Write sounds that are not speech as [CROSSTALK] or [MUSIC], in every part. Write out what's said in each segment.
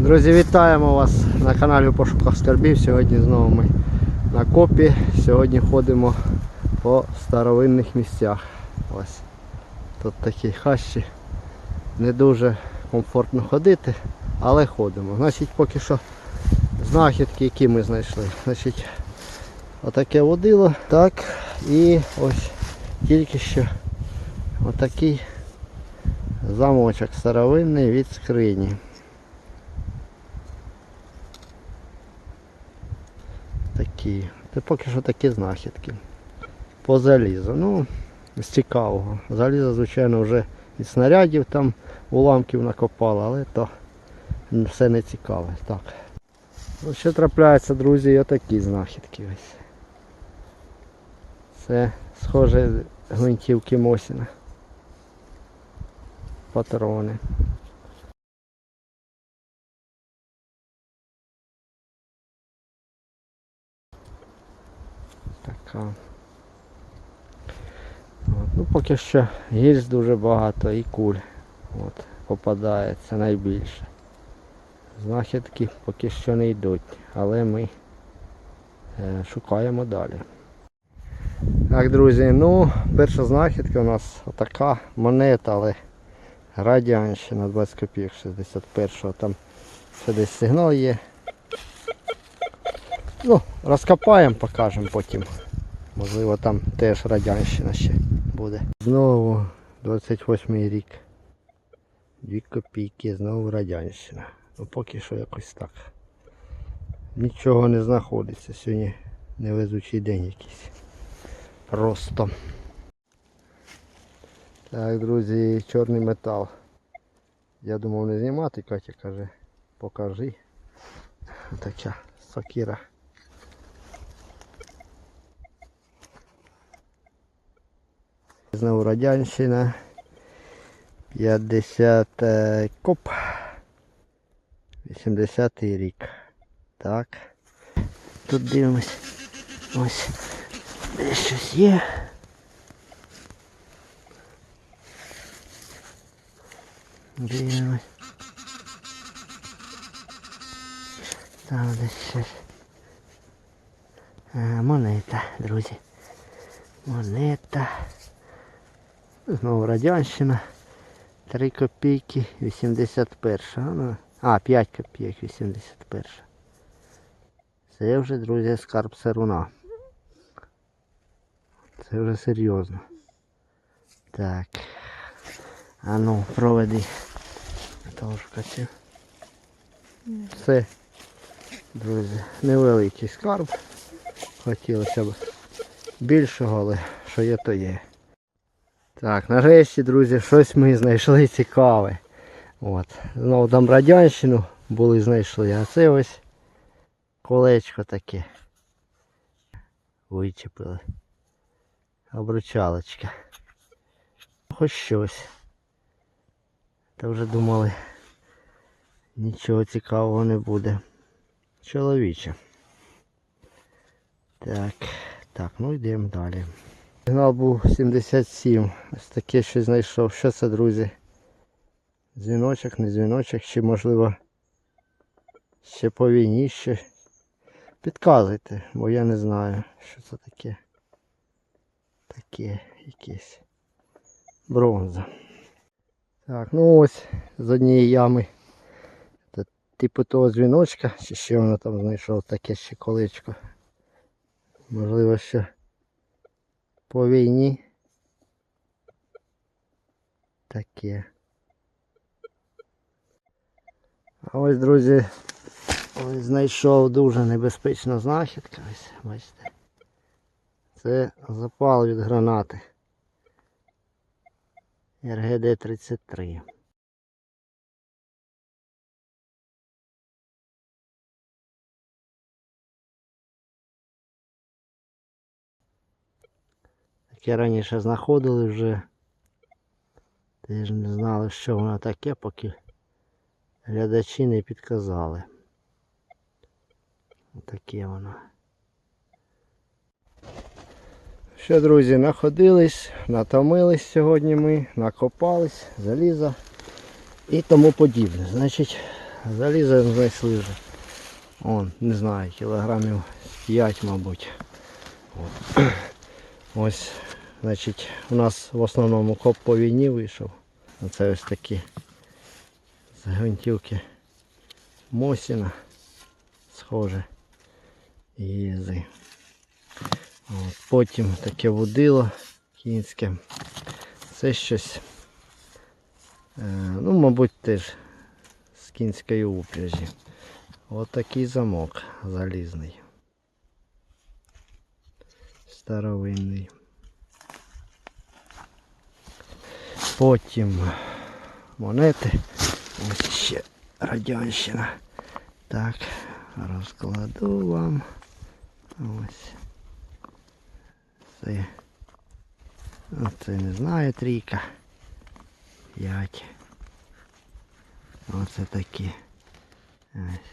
Друзі, вітаємо вас на каналі у пошуках скарбів. Сьогодні знову ми на копі. Сьогодні ходимо по старовинних місцях. Ось. Тут такі хащі. Не дуже комфортно ходити, але ходимо. Значить, поки що знахідки, які ми знайшли. Значить, отаке водило. Так. І ось тільки що отакий замочок старовинний від скрині. Такі. Це поки що такі знахідки. По залізу. Ну, з цікавого. Залізо, звичайно, вже від снарядів там уламків накопало, але то все не цікаве. Так. Ну, ще трапляються, друзі, і отакі знахідки ось. Це схоже гвинтівки Мосіна. Патрони. Така. От. Ну, поки що гільз дуже багато і куль от, попадається найбільше. Знахідки поки що не йдуть, але ми е, шукаємо далі. Так, друзі, ну, перша знахідка у нас така монета, але радянщина 20 копійок 61-го. Там ще десь сигнал є. Ну, розкопаємо, покажемо потім. Можливо там теж радянщина ще буде. Знову 28 рік. Дві копійки, знову радянщина. Ну поки що якось так. Нічого не знаходиться. Сьогодні невезучий день якийсь. Просто. Так, друзі, чорний метал. Я думав не знімати, Катя каже, покажи. Така сокира. Знову радянщина. 50 е, коп. 80 рік. Так. Тут дивимось. Ось. Десь щось є. Дивимось. Там десь щось. А, монета, друзі. Монета. Знову радянщина. 3 копійки 81. Ну, а, 5 копійок 81. Це вже, друзі, скарб Саруна. Це вже серйозно. Так. А ну, проведи. Того ж. Все, друзі, невеликий скарб. Хотілося б більшого, але що є, то є. Так, нарешті, друзі, щось ми знайшли цікаве. От. Знову там радянщину були знайшли, а це ось колечко таке. Вичепили. Обручалочка. Хоч щось. Та вже думали, нічого цікавого не буде. Чоловіче. Так, так, ну йдемо далі. Сигнал був 77. Ось таке щось знайшов. Що це, друзі? Дзвіночок, не дзвіночок, чи можливо ще по. Підказуйте, бо я не знаю, що це таке. Таке якесь. Бронза. Так, ну ось з однієї ями. Це типу того дзвіночка, чи ще воно там знайшов таке ще колечко. Можливо, що по війні. Таке. А ось, друзі, ось знайшов дуже небезпечну знахідку. Ось, бачите. Це запал від гранати. РГД-33. Таке раніше знаходили вже. Теж не знали, що воно таке, поки глядачі не підказали. Таке воно. Що, друзі, находились, натомились сьогодні ми, накопались, заліза і тому подібне. Значить, Залізо знайшли вже. Он, не знаю, кілограмів 5, мабуть. От. [CLEARS THROAT] Ось, значить, у нас в основному коп по війні вийшов. Оце ось такі загвинтівки Мосіна. Схоже. Їзи. От, потім таке водило кінське. Це щось. Е, ну, мабуть, теж з кінської упряжі. Ось такий замок залізний. Старовинний. Потім монети. Ось ще радянщина. Так, розкладу вам. Ось. Це. ну, Це не знаю трійка. П'ять. Оце такі. Ось.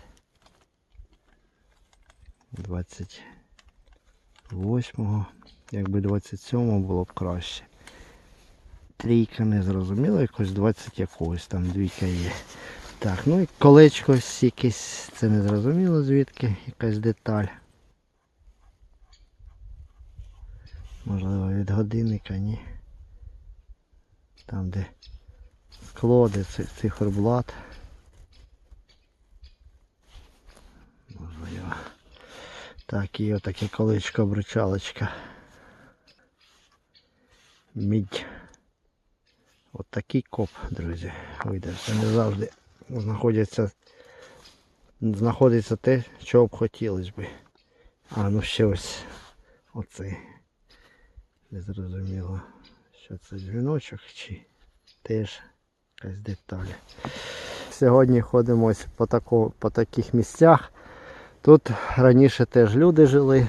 28-го. Якби 27-го було б краще. Трійка не зрозуміло, якось 20 якогось там двійка є. Так, ну і колечко якесь, це не зрозуміло звідки, якась деталь. Можливо від годинника, ні. Там де скло, де ци- циферблат. Можливо. Так, і отаке колечко обручалочка. Мідь. От такий коп, друзі, вийде. Це не завжди знаходиться, знаходиться те, чого б хотілося би. А ну ще ось оцей. Не зрозуміло, що це дзвіночок чи теж якась деталь. Сьогодні ходимо ось по, тако, по таких місцях. Тут раніше теж люди жили.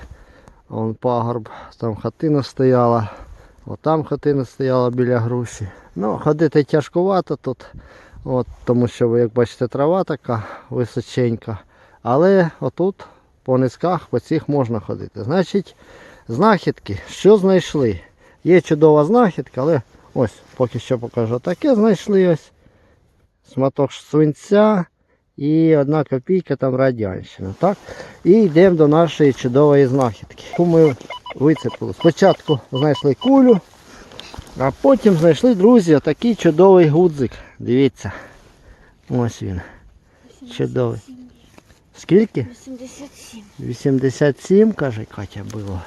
Вон пагорб, там хатина стояла. Отам хатина стояла біля груші. Ну, ходити тяжкувато тут. От, тому що, ви як бачите, трава така височенька. Але отут по низках по цих можна ходити. Значить, знахідки, що знайшли? Є чудова знахідка, але ось поки що покажу таке знайшли ось. Сматок свинця і одна копійка там радянщина. Так? І йдемо до нашої чудової знахідки. Яку ми вицепили. Спочатку знайшли кулю, а потім знайшли, друзі, отакий чудовий гудзик. Дивіться. Ось він. Чудовий. Скільки? 87. 87, каже Катя було.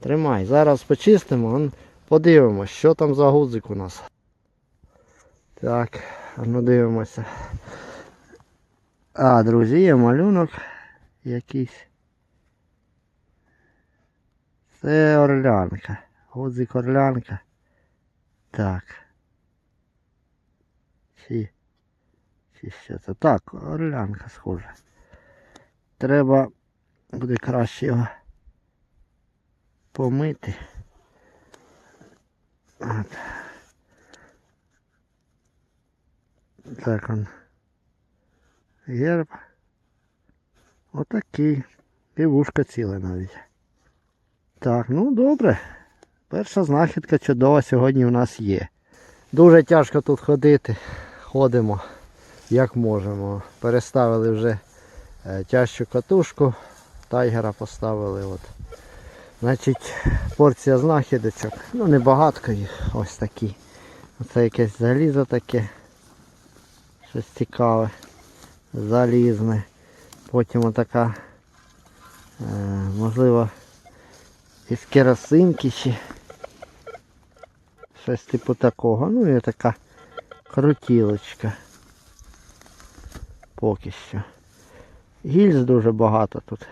Тримай. Зараз почистимо, подивимось, що там за гудзик у нас. Так, ну дивимося. А, друзі, є малюнок якийсь. Це орлянка. Гудзик орлянка. Так. Чи, чи що це? Так, орлянка схожа. Треба буде краще його помити. От. Так он. Герб. Отакий. І вушка ціле навіть. Так, ну добре. Перша знахідка чудова сьогодні у нас є. Дуже тяжко тут ходити. Ходимо як можемо. Переставили вже е, тяжчу катушку. Тайгера поставили. От. Значить, порція знахідочок. Ну небагатко їх. Ось такі. Оце якесь залізо таке. Щось цікаве. Залізне. Потім отака, е, можливо, із керосинки ще. Щось типу такого. Ну і така крутілочка. Поки що. Гільз дуже багато тут.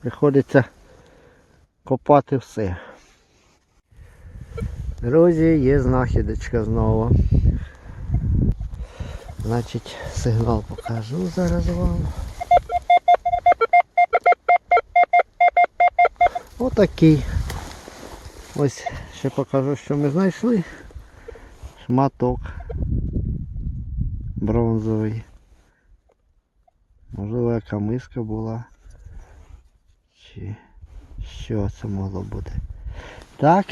Приходиться копати все. Друзі, є знахідочка знову. Значить, сигнал покажу зараз вам. Отакий. Ось ще покажу, що ми знайшли. Шматок бронзовий. Можливо, яка миска була. Чи що це могло бути. Так,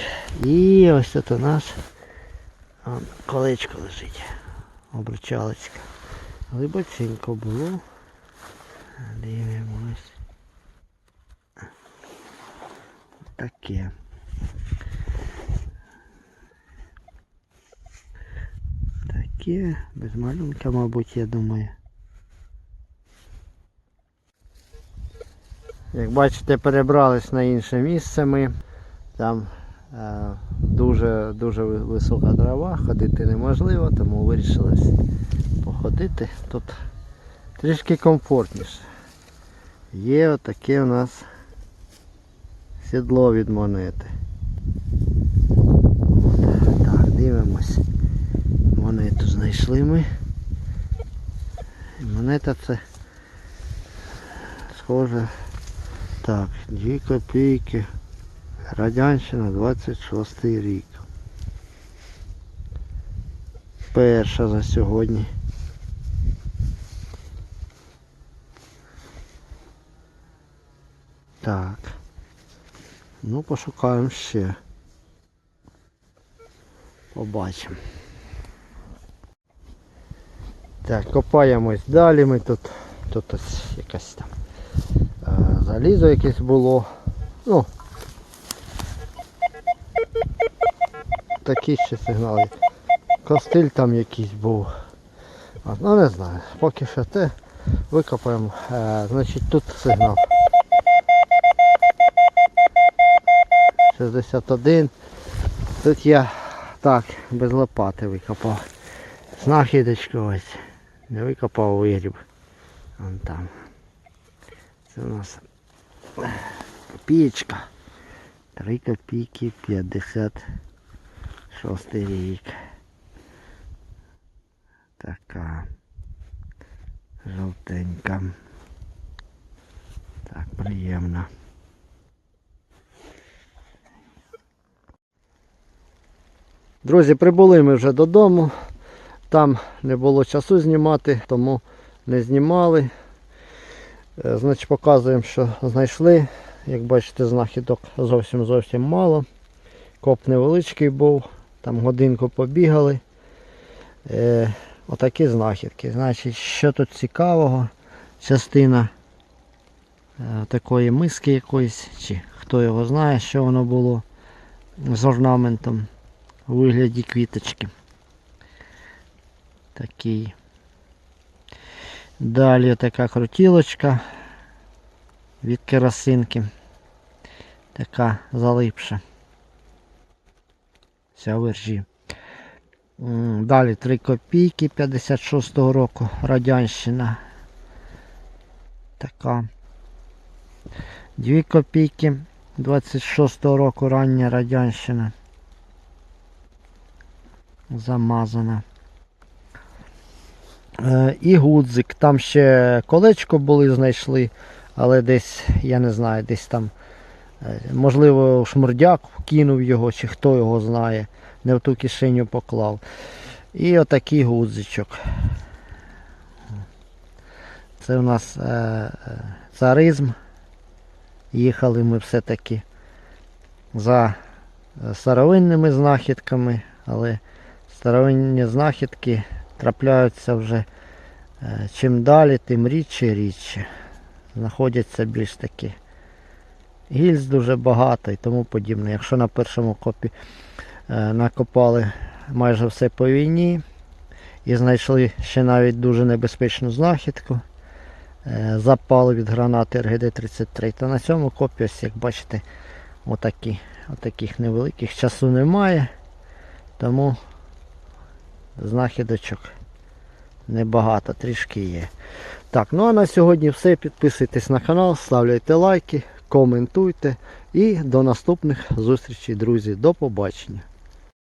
і ось тут у нас колечко лежить. Обручалочка. Глибоченько було. Дивимось. Таке. Таке, без малюнка, мабуть, я думаю. Як бачите, перебрались на інше місце ми. Там дуже, дуже висока трава, ходити неможливо, тому вирішили всі походити. Тут трішки комфортніше. Є отаке у нас сідло від монети. Так, дивимось. Монету знайшли ми. Монета це схоже. Так, 2 копійки. Радянщина 26 рік. Перша за сьогодні. Так. Ну, пошукаємо ще. Побачимо. Так, копаємось далі. Ми тут, тут ось якась там е, залізо якесь було. Ну, такі ще сигнали. Костиль там якийсь був. Ну не знаю. Поки що те викопаємо. Е, значить тут сигнал. 61. Тут я так, без лопати викопав. Знахідочку ось. Не викопав вигріб. Вон там. Це у нас копієчка. 3 копійки 56 рік. Така жовтенька. Так, приємно. Друзі, прибули ми вже додому. Там не було часу знімати, тому не знімали. Е, Значить, показуємо, що знайшли. Як бачите, знахідок зовсім зовсім мало. Коп невеличкий був, там годинку побігали. Е, отакі знахідки. Значить, що тут цікавого? Частина е, такої миски якоїсь, чи хто його знає, що воно було з орнаментом у вигляді квіточки. Такий. Далі така крутілочка від керосинки. Така залипша. Вся в іржі. М, Далі 3 копійки 56-го року Радянщина. Така. 2 копійки 26-го року рання Радянщина. Замазана. Е, і гудзик. Там ще колечко були, знайшли, але десь, я не знаю, десь там, можливо, шмурдяк кинув його, чи хто його знає, не в ту кишеню поклав. І отакий гудзичок. Це у нас е, е, царизм. Їхали ми все-таки за е, старовинними знахідками, але старовинні знахідки трапляються вже е, чим далі, тим рідше і рідше. Знаходяться більш такі. Гільз дуже багато і тому подібне. Якщо на першому копі е, накопали майже все по війні і знайшли ще навіть дуже небезпечну знахідку, е, запал від гранати РГД-33, то на цьому копі, ось, як бачите, отакі, отаких невеликих часу немає. Тому знахідочок небагато, трішки є. Так, ну а на сьогодні все. Підписуйтесь на канал, ставляйте лайки, коментуйте і до наступних зустрічей, друзі. До побачення.